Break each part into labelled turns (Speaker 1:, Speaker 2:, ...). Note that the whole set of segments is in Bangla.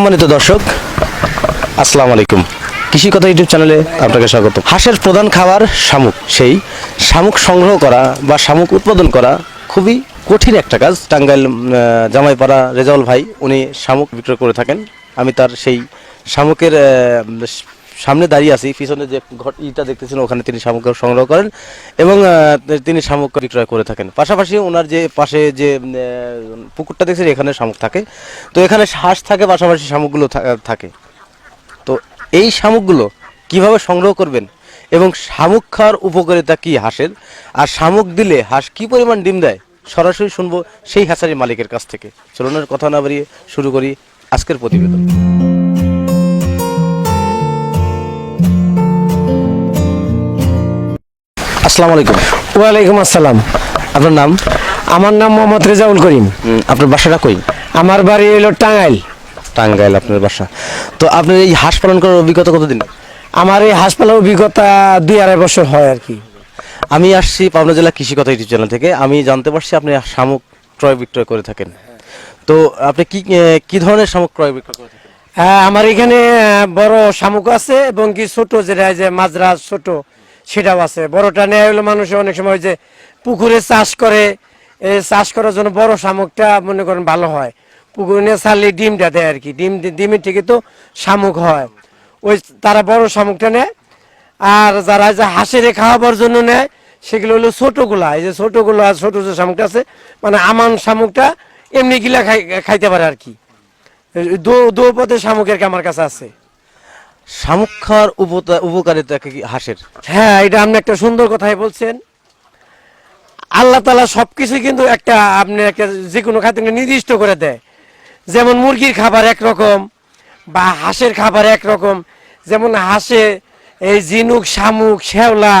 Speaker 1: সম্মানিত দর্শক, আসসালামু আলাইকুম। কৃষি কথা ইউটিউব চ্যানেলে আপনাকে স্বাগত। হাঁসের প্রধান খাবার শামুক। সেই শামুক সংগ্রহ করা বা শামুক উৎপাদন করা খুবই কঠিন একটা কাজ। টাঙ্গাইল জামাইপাড়া রেজাউল ভাই, উনি শামুক বিক্রয় করে থাকেন। আমি তার সেই শামুকের সামনে দাঁড়িয়ে আছি, পিছনে যে ইটা দেখতেছেন, ওখানে তিনি শামুক সংগ্রহ করেন এবং তিনি শামুক বিক্রয় করে থাকেন। পাশাপাশি ওনার যে পাশে যে পুকুরটা দেখছেন, এখানে শামুক থাকে। তো এখানে হাঁস থাকে, পাশাপাশি শামুকগুলো থাকে। তো এই শামুকগুলো কীভাবে সংগ্রহ করবেন এবং শামুক খাওয়ার উপকারিতা কি হাঁসের? আর শামুক দিলে হাঁস কি পরিমাণ ডিম দেয়? সরাসরি শুনব সেই হাঁসারি মালিকের কাছ থেকে। চলুন কথা না বাড়িয়ে শুরু করি আজকের প্রতিবেদন। আসসালামু আলাইকুম।
Speaker 2: ওয়ালাইকুম আসসালাম।
Speaker 1: আপনার নাম?
Speaker 2: আমার নাম মোহাম্মদ রেজাউল করিম।
Speaker 1: আপনার বাসাটা কই?
Speaker 2: আমার বাড়ি হলো টাঙ্গাইল।
Speaker 1: টাঙ্গাইল আপনার বাসা। তো আপনার এই হাঁস পালন করার অভিজ্ঞতা কতদিন?
Speaker 2: আমার এই হাসপাতালের অভিজ্ঞতা দুই আড়াই বছর হয় আর কি।
Speaker 1: আমি আসছি পাবনা জেলা কৃষি কথা ইউটিউব চ্যানেল থেকে। আমি জানতে পারছি আপনি শামুক ক্রয় বিক্রয় করে থাকেন। তো আপনি কি কি ধরনের শামুক ক্রয় বিক্রয় করে থাকেন?
Speaker 2: আমার এখানে বড় শামুক আছে এবং কি ছোট যেটা যে মাজরা ছোট সেটাও আছে। বড়টা নেয় হলো মানুষ অনেক সময় যে পুকুরে চাষ করে চাষ করার জন্য বড় শামুকটা মনে করেন ভালো হয়। পুকুরে নিয়ে ছাড়লে ডিমটা দেয় আর কি। ডিম, ডিমের থেকে তো শামুক হয়। ওই তারা বড় শামুকটা নেয় আর যারা যে হাঁসের খাওয়াবার জন্য নেয়, সেগুলো হলো ছোটগুলা। এই যে ছোটগুলো আর ছোট যে শামুকটা আছে মানে আমান শামুকটা এমনি গিলা খাই, খাইতে পারে আর কি। দো দো পথে শামুক আর কি আমার কাছে আছে।
Speaker 1: শামুক খাওয়ার উপকারিতা কি হাঁসের।
Speaker 2: হ্যাঁ এটা আপনি একটা সুন্দর কথাই বলছেন। আল্লাহ তালা সবকিছু কিন্তু একটা আপনি একটা যে কোনো খাদ্য নির্দিষ্ট করে দেয়। যেমন মুরগির খাবার একরকম বা হাঁসের খাবার একরকম। যেমন হাঁসে এই ঝিনুক, শামুক, শ্যাওলা,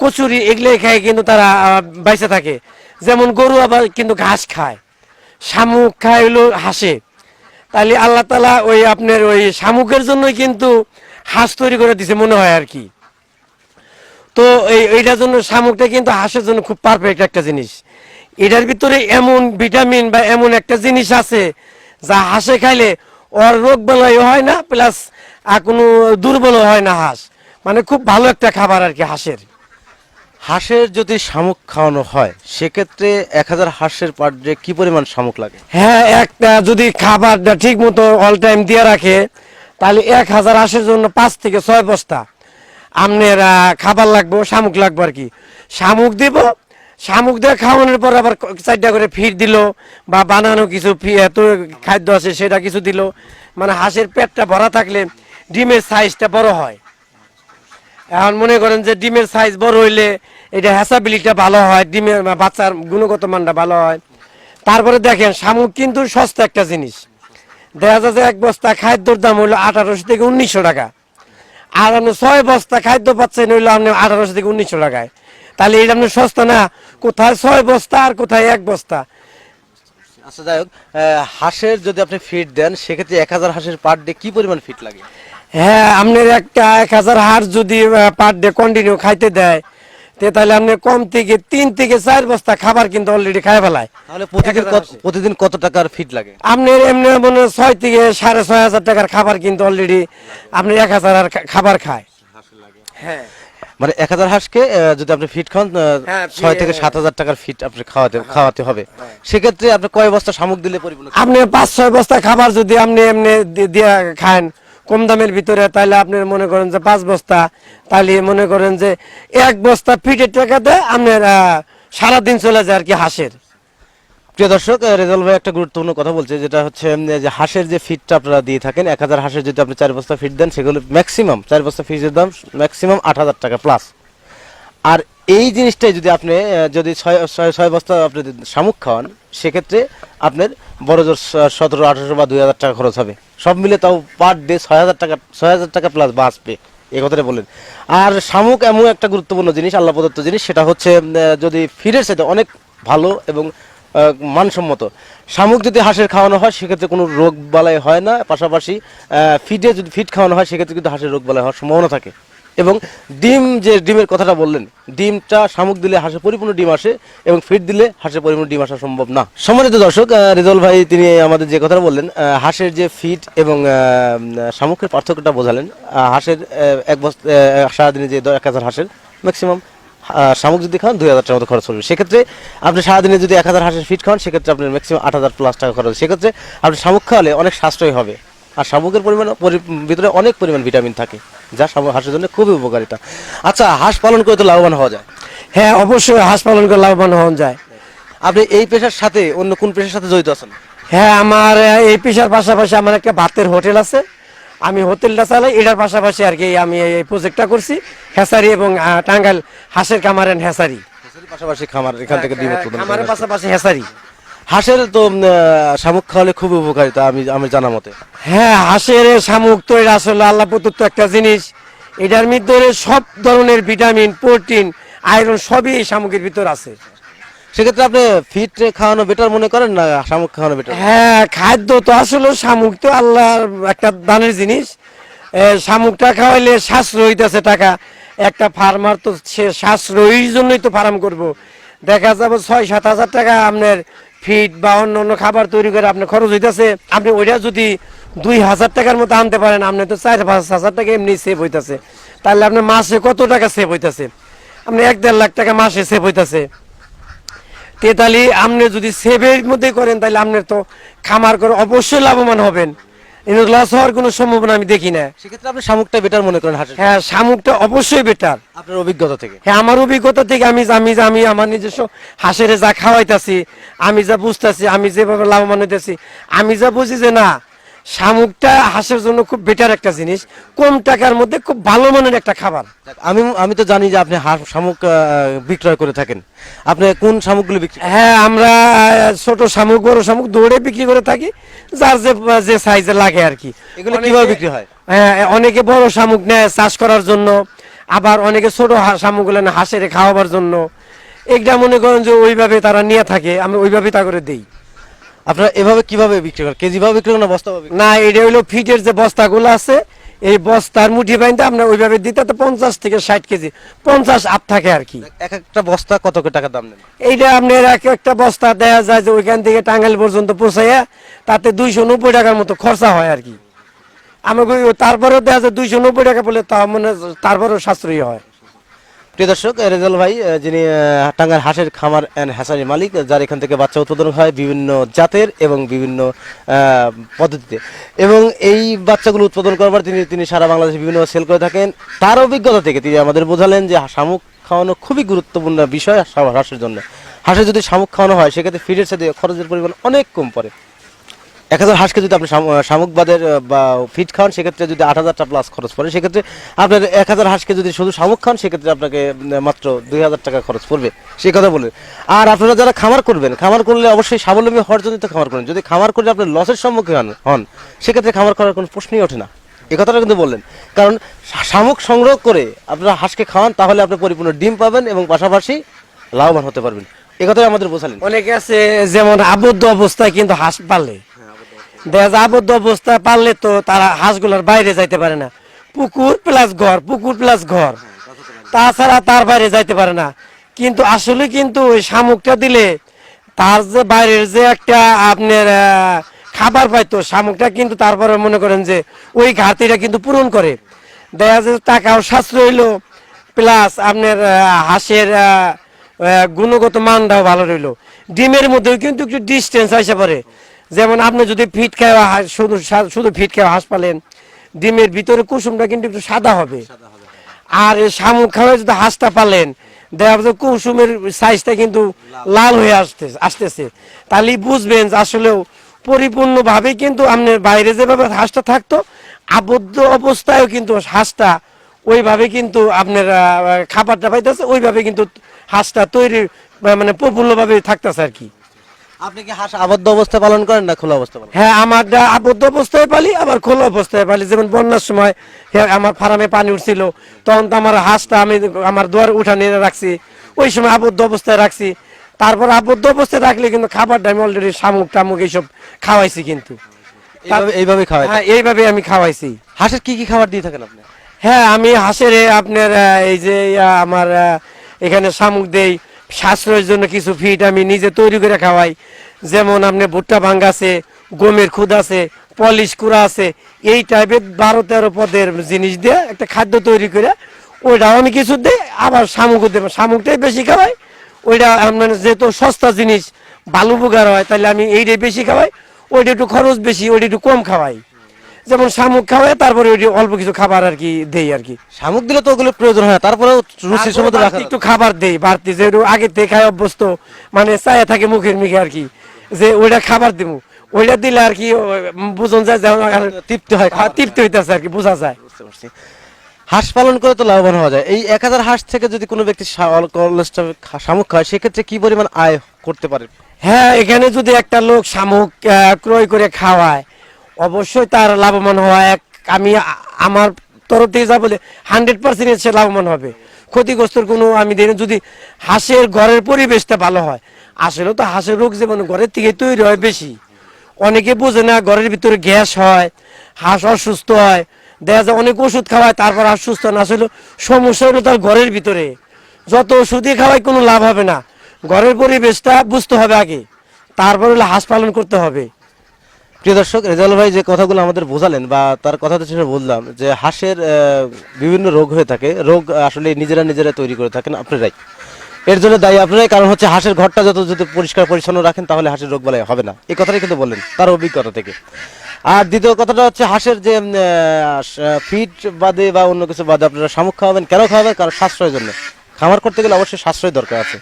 Speaker 2: কচুরি এগুলোই খায় কিন্তু তারা বাইসে থাকে। যেমন গরু আবার কিন্তু ঘাস খায়। শামুক খায় হলো হাঁসে। তাহলে আল্লাহ তালা ওই আপনার ওই শামুকের জন্যই কিন্তু হাঁস তৈরি করে দিছে মনে হয় আর কি। তো এই, এইটার জন্য শামুকটা কিন্তু হাঁসের জন্য খুব পারফেক্ট একটা জিনিস। এটার ভিতরে এমন ভিটামিন বা এমন একটা জিনিস আছে যা হাঁসে খাইলে ওর রোগ বেলায় হয় না প্লাস আর কোনো দুর্বল হয় না হাঁস। মানে খুব ভালো একটা খাবার আর কি হাঁসের।
Speaker 1: হাঁসের যদি শামুক খাওয়ানো হয়, সেক্ষেত্রে এক হাজার হাঁসের পার ডে কি পরিমাণ শামুক লাগে?
Speaker 2: হ্যাঁ একটা যদি খাবারটা ঠিক মতো অল টাইম দিয়ে রাখে, তাহলে এক হাজার হাঁসের জন্য পাঁচ থেকে ছয় বস্তা। আপনার খাবার লাগবো, শামুক লাগবো আর কি। শামুক দিব, শামুক দিয়ে খাওয়ানোর পর আবার চারটা করে ফিট দিল, বা বানানো কিছু এত খাদ্য আছে সেটা কিছু দিল। মানে হাঁসের পেটটা ভরা থাকলে ডিমের সাইজটা বড় হয়। এখন মনে করেন যে ডিমের সাইজ বড় হইলে এটা হ্যাসাবিলিটিটা ভালো হয়, ডিমের বাচ্চার গুণগত মানটা ভালো হয়। তারপরে দেখেন, শামুক কিন্তু সস্তা একটা জিনিস। দেখা যায় যে এক বস্তা খাদ্যর দাম হইল আঠারোশো থেকে উনিশশো টাকা। আর আপনি ছয় বস্তা খাদ্য পাচ্ছেন হইল আপনি আঠারোশো থেকে উনিশশো টাকায়। তাহলে এটা আপনি সস্তা না, কোথায় ছয় বস্তা আর কোথায় এক বস্তা?
Speaker 1: আচ্ছা যাই হোক হাঁসের যদি আপনি ফিট দেন, সেক্ষেত্রে এক হাজার হাঁসের পার ডে কি পরিমাণ ফিট লাগে?
Speaker 2: হ্যাঁ আপনার একটা এক হাজার হাড় যদি পার ডে কন্টিনিউ খাইতে দেয় তে তাহলে আপনি কম থেকে তিন থেকে চার বস্তা খাবার কিন্তু অলরেডি খাই ফেলায়।
Speaker 1: তাহলে প্রতিদিন কত- প্রতিদিন কত টাকার ফিট লাগে?
Speaker 2: আপনার এমনি মনে ছয় থেকে সাড়ে ছয় হাজার টাকার খাবার কিন্তু অলরেডি আপনি এক হাজার আর খাবার খায়। হ্যাঁ।
Speaker 1: মানে এক হাজার হাঁসকে যদি আপনি ফিট খান
Speaker 2: হ্যাঁ,
Speaker 1: ছয় থেকে সাত হাজার টাকার ফিট আপনি খাওয়াতে খাওয়াতে হবে। সেক্ষেত্রে আপনি কয় বস্তা শামুক দিলে পরিপূর্ণ
Speaker 2: আপনি পাঁচ ছয় বস্তা খাবার যদি আপনি এমনি দিয়ে দিয়া খান কম দামের ভিতরে, তাহলে আপনি মনে করেন যে পাঁচ বস্তা, তাহলে মনে করেন যে এক বস্তা ফিটের টাকাতে আপনার সারাদিন চলে যায় আর কি হাঁসের।
Speaker 1: প্রিয় দর্শক রেজাল ভাই একটা গুরুত্বপূর্ণ কথা বলছে, যেটা হচ্ছে যে হাঁসের যে ফিটটা আপনারা দিয়ে থাকেন, এক হাজার হাঁসের যদি আপনি চার বস্তা ফিট দেন, সেগুলো ম্যাক্সিমাম চার বস্তা ফিটের দাম ম্যাক্সিমাম আট হাজার টাকা প্লাস আর এই জিনিসটাই যদি আপনি যদি ছয় ছয় বস্তা আপনি শামুক খাওয়ান, সেক্ষেত্রে আপনার বড় জোর সতেরো, আঠারোশো বা দুই হাজার টাকা খরচ হবে। সব মিলে তাও পার ডে ছয় হাজার টাকা, ছয় হাজার টাকা প্লাস বাঁচবে এই কথাটা বললেন। আর শামুক এমন একটা গুরুত্বপূর্ণ জিনিস, আল্লাহ প্রদত্ত জিনিস, সেটা হচ্ছে যদি ফিডের সাথে অনেক ভালো এবং মানসম্মত। শামুক যদি হাঁসের খাওয়ানো হয়, সেক্ষেত্রে কোনো রোগ বালাই হয় না, পাশাপাশি ফিডে যদি ফিট খাওয়ানো হয়, সেক্ষেত্রে কিন্তু হাঁসের রোগ বালাই হওয়ার সম্ভাবনা থাকে। এবং ডিম যে ডিমের কথাটা বললেন ডিমটা শামুক দিলে হাঁসে পরিপূর্ণ ডিম আসে এবং ফিট দিলে হাঁসে পরিপূর্ণ ডিম আসা সম্ভব না। সম্মানিত দর্শক আহ, রেজাউল ভাই তিনি আমাদের যে কথাটা বললেন হাঁসের যে ফিট এবং শামুকের পার্থক্যটা বোঝালেন। হাঁসের এক বস্তা সারাদিনে যে এক হাজার হাঁসের ম্যাক্সিমাম শামুক যদি খান দুই হাজার টাকার মতো খরচ হবে। সেক্ষেত্রে আপনি সারাদিনে যদি এক হাজার হাঁসের ফিট খান সেক্ষেত্রে আপনার ম্যাক্সিমাম আট হাজার প্লাস টাকা খরচ সেক্ষেত্রে আপনি শামুক খাওয়ালে অনেক সাশ্রয় হবে। আর শামুকের পরিমাণ পরি- ভিতরে অনেক পরিমাণ ভিটামিন থাকে যা হাঁসের জন্য খুবই উপকারিতা। আচ্ছা হাঁস পালন করে তো লাভবান হওয়া যায়?
Speaker 2: হ্যাঁ অবশ্যই হাঁস পালন করে লাভবান হওয়া যায়।
Speaker 1: আপনি এই পেশার সাথে অন্য কোন পেশার সাথে জড়িত আছেন?
Speaker 2: হ্যাঁ আমার এই পেশার পাশাপাশি আমার একটা ভাতের হোটেল আছে। আমি হোটেলটা চালাই এটার পাশাপাশি আর কি আমি এই প্রজেক্টটা করছি হেসারি এবং টাঙ্গাইল হাঁসের কামার এন্ড হেসারি।
Speaker 1: পাশাপাশি খামার এখান থেকে ডিম উৎপাদন
Speaker 2: খামারের পাশাপাশি হেসারি।
Speaker 1: হাঁসের তো শামুক খাওয়ালে খুব উপকারিতা আমি আমি জানা মতে।
Speaker 2: হ্যাঁ হাঁসের শামুক তো এটা আসলে আল্লাহ প্রদত্ত একটা জিনিস। এটার ভিতরে সব ধরনের ভিটামিন প্রোটিন আয়রন সবই এই শামুকের ভিতর আছে।
Speaker 1: সেক্ষেত্রে আপনি ফিট খাওয়ানো বেটার মনে করেন না শামুক খাওয়ানো বেটার
Speaker 2: হ্যাঁ খাদ্য তো আসলে শামুক তো আল্লাহর একটা দানের জিনিস। শামুকটা খাওয়াইলে সাশ্রয় হইতেছে টাকা। একটা ফার্মার তো সে সাশ্রয়ীর জন্যই তো ফার্ম করব। দেখা যাবে ছয় সাত হাজার টাকা আপনার ফিড বা অন্য অন্য খাবার তৈরি করে আপনার খরচ হইতেছে, আপনি ওইটা যদি দুই হাজার টাকার মতো আনতে পারেন, আপনি তো চার পাঁচ হাজার টাকা এমনি সেভ হইতেছে। তাহলে আপনার মাসে কত টাকা সেভ হইতেছে? আপনি এক দেড় লাখ টাকা মাসে সেভ হইতেছে। তেতালি, আপনি যদি সেভের মধ্যে করেন, তাহলে আপনার তো খামার করে অবশ্যই লাভবান হবেন। কিন্তু লস হওয়ার কোনো সম্ভাবনা আমি দেখি না।
Speaker 1: সেক্ষেত্রে আপনি শামুকটা বেটার মনে করেন হাটের
Speaker 2: হ্যাঁ শামুকটা অবশ্যই বেটার
Speaker 1: আপনার অভিজ্ঞতা থেকে।
Speaker 2: হ্যাঁ আমার অভিজ্ঞতা থেকে আমি আমি আমি আমার নিজস্ব হাঁসের যা খাওয়াইতাছি আমি যা বুঝতেছি আমি যেভাবে লাভবান হইতেছি আমি যা বুঝি যে না শামুকটা হাঁসের জন্য খুব বেটার একটা জিনিস। কম টাকার মধ্যে খুব ভালো মানের একটা খাবার।
Speaker 1: আমি আমি তো জানি যে আপনি হাঁস শামুক বিক্রয় করে থাকেন। আপনি কোন শামুকগুলো বিক্রি
Speaker 2: হ্যাঁ আমরা ছোট শামুক বড় শামুক দৌড়ে বিক্রি করে থাকি। যার যে যে সাইজে লাগে আর কি।
Speaker 1: এগুলো কীভাবে বিক্রি হয়?
Speaker 2: হ্যাঁ অনেকে বড় শামুক নেয় চাষ করার জন্য। আবার অনেকে ছোট শামুকগুলো হাঁসের খাওয়াবার জন্য। এইটা মনে করেন যে ওইভাবে তারা নিয়ে থাকে আমরা ওইভাবে তা করে দিই।
Speaker 1: আপনারা এভাবে কীভাবে বিক্রি করেন? কেজি ভাবে বিক্রি করেন না বস্তা
Speaker 2: না এটা হইল ফিটের যে বস্তাগুলো আছে এই বস্তার মুঠি বাইন্দে আমরা ওইভাবে দিতে তো পঞ্চাশ থেকে ষাট কেজি পঞ্চাশ আপ থাকে আর কি।
Speaker 1: এক একটা বস্তা কত করে টাকা দাম নেন?
Speaker 2: এইটা আপনার এক একটা বস্তা দেওয়া যায় যে ওইখান থেকে টাঙ্গাইল পর্যন্ত পৌঁছাইয়া তাতে দুইশো নব্বই টাকার মতো খরচা হয় আর কি। আমাকে তারপরেও দেখা যায় দুইশো নব্বই টাকা বলে তা মানে তারপরেও সাশ্রয়ী হয়।
Speaker 1: প্রিয় দর্শক রেজাল ভাই যিনি টাঙ্গাইল হাঁসের খামার অ্যান্ড হ্যাসারি মালিক, যার এখান থেকে বাচ্চা উৎপাদন হয় বিভিন্ন জাতের এবং বিভিন্ন পদ্ধতিতে। এবং এই বাচ্চাগুলো উৎপাদন করবার তিনি তিনি সারা বাংলাদেশে বিভিন্ন সেল করে থাকেন। তার অভিজ্ঞতা থেকে তিনি আমাদের বোঝালেন যে শামুক খাওয়ানো খুবই গুরুত্বপূর্ণ বিষয় হাঁসের জন্য। হাঁসের যদি শামুক খাওয়ানো হয়, সেক্ষেত্রে ফিডের সাথে খরচের পরিমাণ অনেক কম পড়ে। এক হাজার হাঁসকে যদি আপনি শামু- শামুক বাদের বা ফিট খান সেক্ষেত্রে যদি আট হাজার টাকা প্লাস খরচ পড়ে। সেক্ষেত্রে আপনার এক হাজার হাঁসকে যদি শুধু শামুক খান সেক্ষেত্রে আপনাকে মাত্র দুই হাজার টাকা খরচ পড়বে। সেই কথা বলে আর আপনারা যারা খামার করবেন, খামার করলে অবশ্যই স্বাবলম্বী হওয়ার জন্য তো খামার করেন। যদি খামার করলে আপনি লসের সম্মুখীন হন- সেক্ষেত্রে খামার করার কোনো প্রশ্নই ওঠে না। এই কথাটা কিন্তু বললেন। কারণ শামুক সংগ্রহ করে আপনারা হাঁসকে খাওয়ান, তাহলে আপনি পরিপূর্ণ ডিম পাবেন এবং পাশাপাশি লাভবান হতে পারবেন। এ কথাই আমাদের বোঝালেন।
Speaker 2: অনেকে আছে, যেমন আবদ্ধ অবস্থায় কিন্তু হাঁস পালে। দেখা আবদ্ধ অবস্থায় পারলে তো তারা হাঁসগুলোর বাইরে যাইতে পারে না। পুকুর প্লাস ঘর, পুকুর প্লাস ঘর। তাছাড়া তার বাইরে যাইতে পারে না। কিন্তু আসলে কিন্তু ওই শামুকটা দিলে তার যে বাইরের যে একটা আপনার খাবার পাইতো, শামুকটা কিন্তু তারপরে মনে করেন যে ওই ঘাটতিটা কিন্তু পূরণ করে। দেখা যায় টাকাও সাশ্রয় হইল প্লাস আপনার হাঁসের গুণগত মানটাও ভালো রইল। ডিমের মধ্যেও কিন্তু একটু ডিস্টেন্স আসে পড়ে। যেমন আপনি যদি ফিট খাওয়া শুধু শুধু ফিট খাওয়া হাঁস পালেন ডিমের ভিতরে কুসুমটা কিন্তু একটু সাদা হবে। আর এই শামুক খাওয়া যদি হাঁসটা পালেন দেখা যাচ্ছে কুসুমের সাইজটা কিন্তু লাল। হয়ে আসতে আসতেছে। তাহলে বুঝবেন যে আসলেও পরিপূর্ণভাবে কিন্তু আপনার বাইরে যেভাবে হাঁসটা থাকতো আবদ্ধ অবস্থায়ও কিন্তু হাঁসটা ওইভাবে কিন্তু আপনার খাবারটা পাইতেছে ওইভাবে কিন্তু হাঁসটা তৈরি মানে প্রফুল্লভাবে থাকতেছে আর কি।
Speaker 1: আপনি কি হাঁস আবদ্ধ অবস্থায় পালন করেন না খোলা অবস্থায় পালন
Speaker 2: হ্যাঁ আমার আবদ্ধ অবস্থায় পালি আবার খোলা অবস্থায় পালি। যেমন বন্যার সময় হ্যাঁ, আমার ফার্মে পানি উঠছিল তখন তো আমার হাঁসটা আমি আমার দুয়ার উঠানে রাখছি ওই সময় আবদ্ধ অবস্থায় রাখছি। তারপর আবদ্ধ অবস্থায় রাখলে কিন্তু খাবারটা আমি অলরেডি শামুক টামুক এইসব খাওয়াইছি কিন্তু।
Speaker 1: এইভাবে এইভাবে খাওয়াই
Speaker 2: হ্যাঁ এইভাবে আমি খাওয়াইছি।
Speaker 1: হাঁসের কি কি খাবার দিয়ে থাকেন আপনি?
Speaker 2: হ্যাঁ আমি হাঁসের আপনার এই যে আমার এখানে শামুক দেই সাশ্রয়ের জন্য কিছু ফিট আমি নিজে তৈরি করে খাওয়াই। যেমন আপনি ভুট্টা ভাঙ্গা আছে, গমের খুদ আছে পলিশ কুড়া আছে, এই টাইপের বারো তেরো পদের জিনিস দিয়ে একটা খাদ্য তৈরি করে ওইটাও আমি কিছু দিই আবার শামুকও দেবো শামুকটাই বেশি খাওয়াই। ওইটা আপনার যেহেতু সস্তা জিনিস, ভালো উপকার হয়, তাহলে আমি এইটাই বেশি খাওয়াই। ওইটা একটু খরচ বেশি, ওইটা একটু কম খাওয়াই। যেমন শামুক খাওয়াই তারপরে ওইটা অল্প কিছু খাবার আর কি দেই আর কি।
Speaker 1: শামুক দিলে তো ওগুলো প্রয়োজন হয় না তারপরেও রুচির সময়
Speaker 2: তারপরে
Speaker 1: রাখা
Speaker 2: একটু খাবার দেই বাড়তি যে আগে থেকে খাই অভ্যস্ত মানে চায়া থাকে মুখের মুখে আর কি যে ওইটা খাবার দিব ওইটা দিলে আর কি বুঝন যায় যে আমার
Speaker 1: তৃপ্তি হয়
Speaker 2: খা- তৃপ্তি হইতেছে আর কি বোঝা যায়।
Speaker 1: বুঝতে পারছি। হাঁস পালন করে তো লাভবান হওয়া যায়। এই এক হাজার হাঁস থেকে যদি কোনো ব্যক্তি শামুক খায় সেক্ষেত্রে কি পরিমাণ আয় করতে পারে?
Speaker 2: হ্যাঁ এখানে যদি একটা লোক শামুক ক্রয় করে খাওয়ায় অবশ্যই তার লাভবান হওয়া এক। আমি আমার তরফ থেকে যা বলে হান্ড্রেড পার্সেন্ট সে লাভবান হবে। ক্ষতিগ্রস্তর কোনো আমি দেখি যদি হাঁসের ঘরের পরিবেশটা ভালো হয়, আসলে তো হাঁসের রোগ যেমন ঘরের থেকে তৈরি হয় বেশি। অনেকে বোঝে না ঘরের ভিতরে গ্যাস হয়, হাঁস অসুস্থ হয়, দেখা যায় অনেক ওষুধ খাওয়ায়, তারপর হাঁস সুস্থ না। আসলে সমস্যা হলো তার ঘরের ভিতরে। যত ওষুধই খাওয়ায়, কোনো লাভ হবে না। ঘরের পরিবেশটা বুঝতে হবে আগে। তারপর হলো হাঁস পালন করতে হবে।
Speaker 1: প্রিয় দর্শক রেজাল ভাই যে কথাগুলো আমাদের বোঝালেন বা তার কথাতে সেটা বললাম যে হাঁসের বিভিন্ন রোগ হয়ে থাকে, রোগ আসলে নিজেরা নিজেরা তৈরি করে থাকেন আপনারাই। এর জন্য দায়ী আপনারাই, কারণ হচ্ছে হাঁসের ঘরটা যত যদি পরিষ্কার পরিচ্ছন্ন রাখেন, তাহলে হাঁসের রোগ বালাই হবে না। এই কথাটাই কিন্তু বললেন তার অভিজ্ঞতা থেকে। আর দ্বিতীয় কথাটা হচ্ছে হাঁসের যে ফিট বাদে বা অন্য কিছু বাদে আপনারা শামুক খাওয়াবেন, কেন খাওয়াবেন? কারণ সাশ্রয়ের জন্য। খামার করতে গেলে অবশ্যই সাশ্রয় দরকার আছে।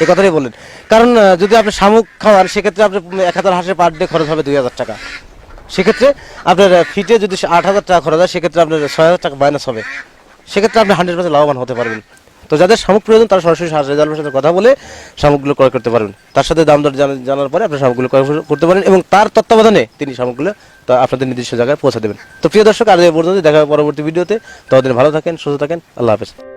Speaker 1: এই কথাটাই বললেন। কারণ যদি আপনি শামুক খাওয়ান, সেক্ষেত্রে আপনার এক হাজার হাঁসের পার ডে খরচ হবে দুই হাজার টাকা। সেক্ষেত্রে আপনার ফিটে যদি আট হাজার টাকা খরচ হয়, সেক্ষেত্রে আপনার ছয় হাজার টাকা মাইনাস হবে। সেক্ষেত্রে আপনি হান্ড্রেড পার্সেন্ট লাভবান হতে পারবেন। তো যাদের শামুক প্রয়োজন, তারা সরাসরি হাঁস রেজাল্টের সাথে কথা বলে শামুকগুলো ক্রয় করতে পারবেন। তার সাথে দাম দর জানা- জানার পরে আপনি শামুকগুলো ক্রয় করতে পারেন এবং তার তত্ত্বাবধানে তিনি শামুকগুলো, তা আপনাদের নির্দিষ্ট জায়গায় পৌঁছে দেবেন। তো প্রিয় দর্শক আর পর্যন্ত দেখা পরবর্তী ভিডিওতে। ততদিন ভালো থাকেন, সুস্থ থাকেন। আল্লাহ হাফেজ।